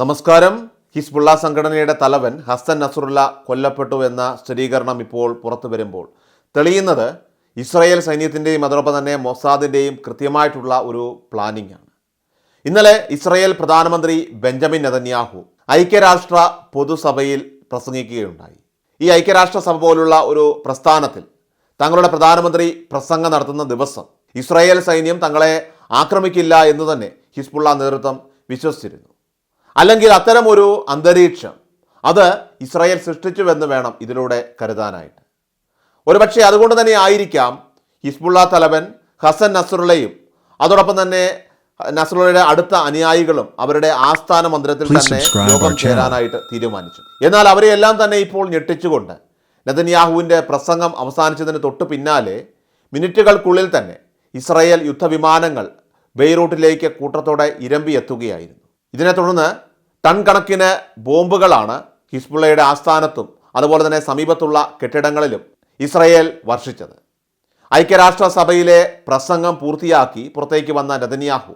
നമസ്കാരം. ഹിസ്ബുള്ള സംഘടനയുടെ തലവൻ ഹസൻ നസറുല്ല കൊല്ലപ്പെട്ടു എന്ന സ്ഥിരീകരണം ഇപ്പോൾ പുറത്തു വരുമ്പോൾ തെളിയുന്നത് ഇസ്രായേൽ സൈന്യത്തിന്റെയും അതോടൊപ്പം തന്നെ മൊസാദിന്റെയും കൃത്യമായിട്ടുള്ള ഒരു പ്ലാനിംഗ് ആണ്. ഇന്നലെ ഇസ്രായേൽ പ്രധാനമന്ത്രി ബെഞ്ചമിൻ നെതന്യാഹു ഐക്യരാഷ്ട്ര പൊതുസഭയിൽ പ്രസംഗിക്കുകയുണ്ടായി. ഈ ഐക്യരാഷ്ട്രസഭ പോലുള്ള ഒരു പ്രസ്ഥാനത്തിൽ തങ്ങളുടെ പ്രധാനമന്ത്രി പ്രസംഗം നടത്തുന്ന ദിവസം ഇസ്രായേൽ സൈന്യം തങ്ങളെ ആക്രമിക്കില്ല എന്ന് തന്നെ ഹിസ്ബുള്ള നേതൃത്വം വിശ്വസിച്ചിരുന്നു. അല്ലെങ്കിൽ അത്തരമൊരു അന്തരീക്ഷം അത് ഇസ്രായേൽ സൃഷ്ടിച്ചുവെന്ന് വേണം ഇതിലൂടെ കരുതാനായിട്ട്. ഒരുപക്ഷെ അതുകൊണ്ട് തന്നെ ആയിരിക്കാം ഹിസ്ബുള്ള തലവൻ ഹസൻ നസറുള്ളയും അതോടൊപ്പം തന്നെ നസറുള്ളയുടെ അടുത്ത അനുയായികളും അവരുടെ ആസ്ഥാന മന്ദിരത്തിൽ തന്നെ ലോകം യോഗം ചേരാനായിട്ട് തീരുമാനിച്ചു. എന്നാൽ അവരെ എല്ലാം തന്നെ ഇപ്പോൾ ഞെട്ടിച്ചുകൊണ്ട് നെതന്യാഹുവിന്റെ പ്രസംഗം അവസാനിച്ചതിന് തൊട്ട് പിന്നാലെ മിനിറ്റുകൾക്കുള്ളിൽ തന്നെ ഇസ്രായേൽ യുദ്ധവിമാനങ്ങൾ ബെയ്റൂട്ടിലേക്ക് കൂട്ടത്തോടെ ഇരമ്പിയെത്തുകയായിരുന്നു. ഇതിനെ തുടർന്ന് ടൺ കണക്കിന് ബോംബുകളാണ് ഹിസ്ബുള്ളയുടെ ആസ്ഥാനത്തും അതുപോലെ തന്നെ സമീപത്തുള്ള കെട്ടിടങ്ങളിലും ഇസ്രയേൽ വർഷിച്ചത്. ഐക്യരാഷ്ട്രസഭയിലെ പ്രസംഗം പൂർത്തിയാക്കി പുറത്തേക്ക് വന്ന നെതന്യാഹു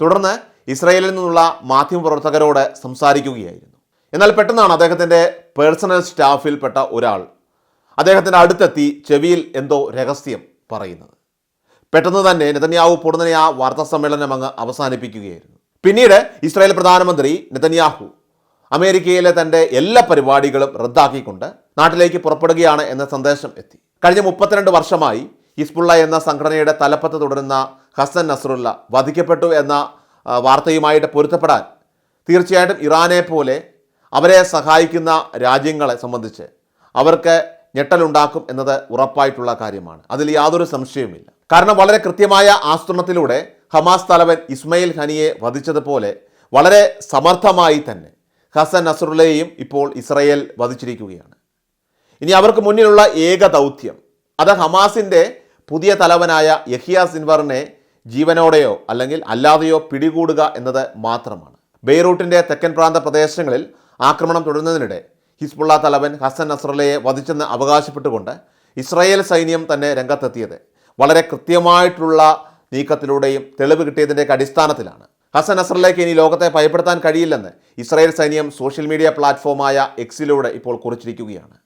തുടർന്ന് ഇസ്രയേലിൽ നിന്നുള്ള മാധ്യമപ്രവർത്തകരോട് സംസാരിക്കുകയായിരുന്നു. എന്നാൽ പെട്ടെന്നാണ് അദ്ദേഹത്തിന്റെ പേഴ്സണൽ സ്റ്റാഫിൽപ്പെട്ട ഒരാൾ അദ്ദേഹത്തിന്റെ അടുത്തെത്തി ചെവിയിൽ എന്തോ രഹസ്യം പറയുന്നത്. പെട്ടെന്ന് തന്നെ നെതന്യാഹു പൊടുന്നനെ ആ വാർത്താ സമ്മേളനം അങ്ങ് അവസാനിപ്പിക്കുകയായിരുന്നു. പിന്നീട് ഇസ്രായേൽ പ്രധാനമന്ത്രി നെതന്യാഹു അമേരിക്കയിലെ തന്റെ എല്ലാ പരിപാടികളും റദ്ദാക്കിക്കൊണ്ട് നാട്ടിലേക്ക് പുറപ്പെടുകയാണ് എന്ന സന്ദേശം എത്തി. കഴിഞ്ഞ മുപ്പത്തിരണ്ട് വർഷമായി ഹിസ്ബുള്ള എന്ന സംഘടനയുടെ തലപ്പത്ത് തുടരുന്ന ഹസൻ നസറുല്ല വധിക്കപ്പെട്ടു എന്ന വാർത്തയുമായിട്ട് പൊരുത്തപ്പെടാൻ തീർച്ചയായിട്ടും ഇറാനെ പോലെ അവരെ സഹായിക്കുന്ന രാജ്യങ്ങളെ സംബന്ധിച്ച് അവർക്ക് ഞെട്ടലുണ്ടാക്കും എന്നത് ഉറപ്പായിട്ടുള്ള കാര്യമാണ്. അതിൽ യാതൊരു സംശയവുമില്ല. കാരണം വളരെ കൃത്യമായ ആസൂത്രണത്തിലൂടെ ഹമാസ് തലവൻ ഇസ്മയിൽ ഹനിയെ വധിച്ചതുപോലെ വളരെ സമർത്ഥമായി തന്നെ ഹസൻ നസറുള്ളയെയും ഇപ്പോൾ ഇസ്രയേൽ വധിച്ചിരിക്കുകയാണ്. ഇനി അവർക്ക് മുന്നിലുള്ള ഏക ദൗത്യം അത് ഹമാസിന്റെ പുതിയ തലവനായ യഹിയ സിൻവറിനെ ജീവനോടെയോ അല്ലെങ്കിൽ അല്ലാതെയോ പിടികൂടുക എന്നത് മാത്രമാണ്. ബെയ്റൂട്ടിന്റെ തെക്കൻ പ്രാന്ത പ്രദേശങ്ങളിൽ ആക്രമണം തുടരുന്നതിനിടെ ഹിസ്ബുള്ള തലവൻ ഹസൻ നസ്രലയെ വധിച്ചെന്ന് അവകാശപ്പെട്ടുകൊണ്ട് ഇസ്രായേൽ സൈന്യം തന്നെ രംഗത്തെത്തിയത്. വളരെ കൃത്യമായിട്ടുള്ള നീക്കത്തിലൂടെയും തെളിവ് കിട്ടിയതിന്റെയൊക്കെ അടിസ്ഥാനത്തിലാണ്. ഹസൻ അസറിലേക്ക് ഇനി ലോകത്തെ ഭയപ്പെടുത്താൻ കഴിയില്ലെന്ന് ഇസ്രായേൽ സൈന്യം സോഷ്യൽ മീഡിയ പ്ലാറ്റ്ഫോമായ എക്സിലൂടെ ഇപ്പോൾ കുറിച്ചിരിക്കുകയാണ്.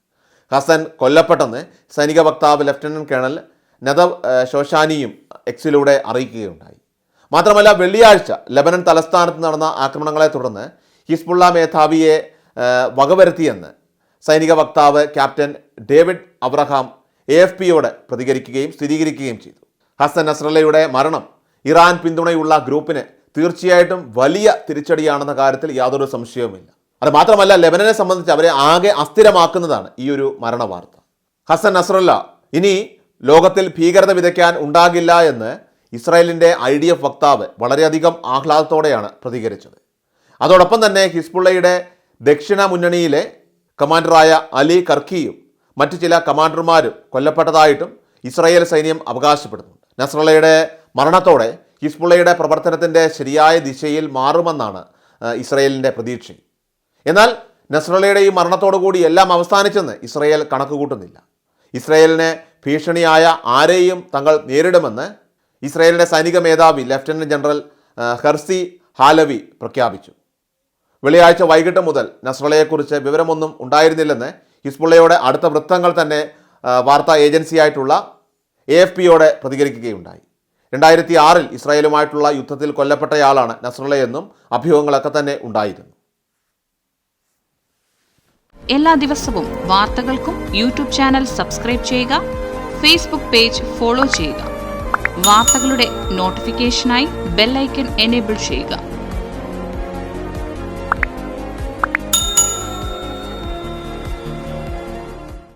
ഹസൻ കൊല്ലപ്പെട്ടെന്ന് സൈനിക വക്താവ് ലഫ്റ്റനന്റ് കേണൽ നദവ് ഷോഷാനിയും എക്സിലൂടെ അറിയിക്കുകയുണ്ടായി. മാത്രമല്ല വെള്ളിയാഴ്ച ലബനൻ തലസ്ഥാനത്ത് നടന്ന ആക്രമണങ്ങളെ തുടർന്ന് ഹിസ്ബുള്ള മേധാവിയെ വകവരുത്തിയെന്ന് സൈനിക വക്താവ് captain David Abraham A F പിയോട് പ്രതികരിക്കുകയും സ്ഥിരീകരിക്കുകയും ചെയ്തു. ഹസൻ നസ്രല്ലയുടെ മരണം ഇറാൻ പിന്തുണയുള്ള ഗ്രൂപ്പിന് തീർച്ചയായിട്ടും വലിയ തിരിച്ചടിയാണെന്ന കാര്യത്തിൽ യാതൊരു സംശയവുമില്ല. അത് മാത്രമല്ല ലെബനനെ സംബന്ധിച്ച് അവരെ ആകെ അസ്ഥിരമാക്കുന്നതാണ് ഈ ഒരു മരണ വാർത്ത ഹസൻ നസ്രല്ല ഇനി ലോകത്തിൽ ഭീകരത വിതയ്ക്കാൻ ഉണ്ടാകില്ല എന്ന് ഇസ്രായേലിന്റെ ഐ ഡി എഫ് വക്താവ് വളരെയധികം ആഹ്ലാദത്തോടെയാണ് പ്രതികരിച്ചത്. അതോടൊപ്പം തന്നെ ഹിസ്ബുള്ളയുടെ ദക്ഷിണ മുന്നണിയിലെ കമാൻഡറായ അലി കർക്കിയും മറ്റു ചില കമാൻഡർമാരും കൊല്ലപ്പെട്ടതായിട്ടും ഇസ്രായേൽ സൈന്യം അവകാശപ്പെടുന്നുണ്ട്. നസ്രള്ളയുടെ മരണത്തോടെ ഹിസ്ബുള്ളയുടെ പ്രവർത്തനത്തിന്റെ ശരിയായ ദിശയിൽ മാറുമെന്നാണ് ഇസ്രയേലിന്റെ പ്രതീക്ഷ. എന്നാൽ നസ്രള്ളയുടെ ഈ മരണത്തോടുകൂടി എല്ലാം അവസാനിച്ചെന്ന് ഇസ്രയേൽ കണക്കുകൂട്ടുന്നില്ല. കൂട്ടുന്നില്ല ഇസ്രായേലിന് ഭീഷണിയായ ആരെയും തങ്ങൾ നേരിടുമെന്ന് ഇസ്രയേലിന്റെ സൈനിക മേധാവി ലഫ്റ്റനന്റ് ജനറൽ ഹെർസി ഹാലവി പ്രഖ്യാപിച്ചു. വെള്ളിയാഴ്ച വൈകിട്ട് മുതൽ നസ്രളയെക്കുറിച്ച് വിവരമൊന്നും ഉണ്ടായിരുന്നില്ലെന്ന് ഹിസ്ബുള്ളയുടെ അടുത്ത വൃത്തങ്ങൾ തന്നെ വാർത്താ ഏജൻസിയായിട്ടുള്ള എ എഫ് പിയോടെ പ്രതികരിക്കുകയുണ്ടായി. രണ്ടായിരത്തി ആറിൽ ഇസ്രായേലുമായിട്ടുള്ള യുദ്ധത്തിൽ കൊല്ലപ്പെട്ടയാളാണ് നസ്രളയെന്നും അഭ്യൂഹങ്ങളൊക്കെ തന്നെ ഉണ്ടായിരുന്നു. എല്ലാ ദിവസവും വാർത്തകൾക്കും യൂട്യൂബ് ചാനൽ സബ്സ്ക്രൈബ് ചെയ്യുക ഫേസ്ബുക്ക് പേജ് ഫോളോ ചെയ്യുക. വാർത്തകളുടെ നോട്ടിഫിക്കേഷനായി ബെല്ലൈക്കൺ എനേബിൾ ചെയ്യുക.